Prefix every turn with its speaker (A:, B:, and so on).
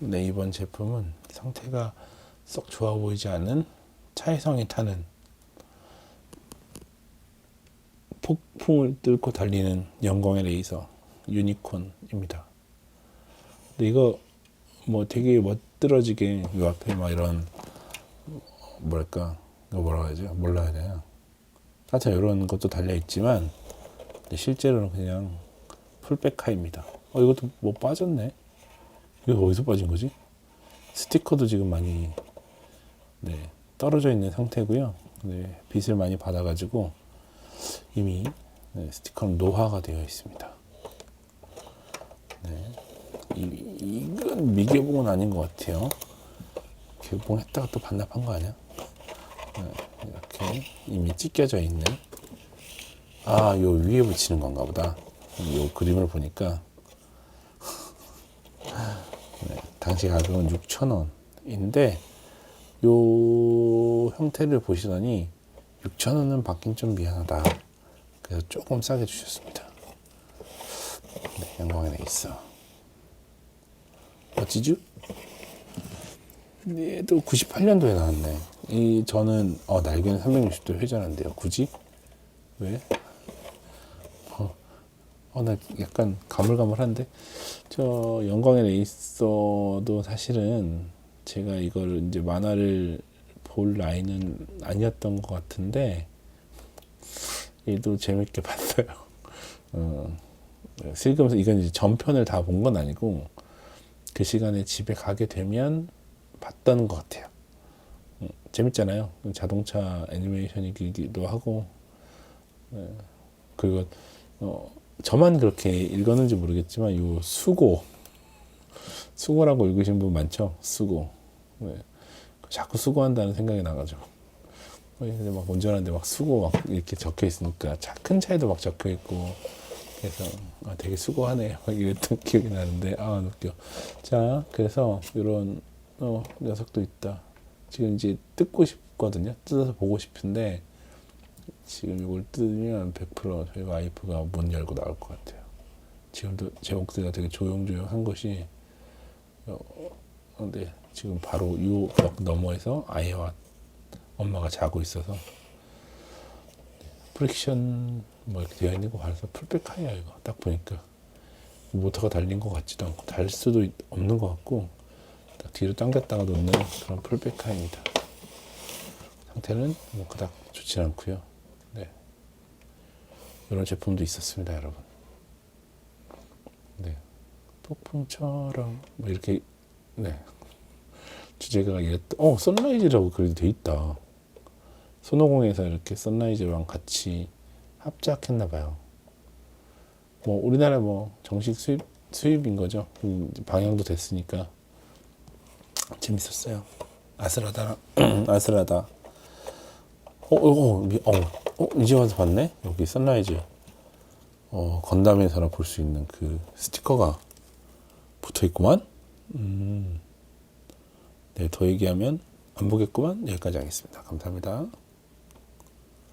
A: 네, 이번 제품은 상태가 썩 좋아 보이지 않은 차혜성이 타는 폭풍을 뚫고 달리는 영광의 레이서 유니콘입니다. 근데 이거 뭐 되게 멋들어지게 이 앞에 막 이런 뭐랄까 이거 뭐라고 해야지 몰라 해야 되나 하여튼 이런 것도 달려 있지만 실제로는 그냥 풀백카입니다. 어 이것도 뭐 빠졌네. 이거 어디서 빠진 거지? 스티커도 지금 많이 네, 떨어져 있는 상태고요. 네, 빛을 많이 받아가지고 이미 네, 스티커는 노화가 되어 있습니다. 네, 이, 이건 미개봉은 아닌 것 같아요. 개봉했다가 또 반납한 거 아니야? 네, 이렇게 이미 찢겨져 있는 아, 요 위에 붙이는 건가 보다. 요 그림을 보니까 네, 당시 가격은 6,000원인데 요 형태를 보시더니 6,000원은 받긴 좀 미안하다. 그래서 조금 싸게 주셨습니다. 네, 영광에 내 있어. 멋지죠? 얘도 98년도에 나왔네. 이 저는 어, 날개는 360도 회전한대요. 굳이? 왜? 어, 나 약간 가물가물한데? 저 영광의 레이서도 사실은 제가 이걸 이제 만화를 볼 나이는 아니었던 것 같은데, 얘도 재밌게 봤어요. 어, 슬금서 이건 이제 전편을 다 본 건 아니고, 그 시간에 집에 가게 되면 봤던 것 같아요. 음, 재밌잖아요. 자동차 애니메이션이기도 하고, 네. 그리고, 어, 저만 그렇게 읽었는지 모르겠지만 요 수고 수고라고 읽으신 분 많죠? 수고. 네. 자꾸 수고한다는 생각이 나가지고 근데 막 운전하는데 막 수고 막 이렇게 적혀 있으니까 차, 큰 차에도 막 적혀 있고 그래서 아, 되게 수고하네. 막 이랬던 기억이 나는데 아 웃겨. 자 그래서 이런 어, 녀석도 있다. 지금 이제 뜯고 싶거든요. 뜯어서 보고 싶은데 지금 이걸 뜯으면 100% 저희 와이프가 문 열고 나올 것 같아요. 지금도 제 목소리가 되게 조용조용한 것이 어, 근데 지금 바로 이 벽 너머에서 아이와 엄마가 자고 있어서 프릭션 뭐 이렇게 되어 있는 거 봐서 풀백하야 이거 딱 보니까 모터가 달린 것 같지도 않고 달 수도 있- 없는 것 같고 딱 뒤로 당겼다가 놓는 그런 풀백카입니다. 상태는 뭐 그닥 좋지 않고요. 네. 이런 제품도 있었습니다, 여러분. 네. 폭풍처럼 뭐 이렇게 네. 주제가가 이랬 어, 선라이즈라고 그래도 돼 있다. 손오공에서 이렇게 선라이즈랑 같이 합작했나 봐요. 뭐 우리나라 뭐 정식 수입 수입인 거죠. 음, 방영도 됐으니까 재밌었어요. 아슬하다, 아슬하다. 어, 어, 어, 미- 어, 어, 이제 와서 봤네? 여기 선라이즈. 어, 건담에서나 볼 수 있는 그 스티커가 붙어 있구만? 음. 네, 더 얘기하면 안 보겠구만? 여기까지 하겠습니다. 감사합니다.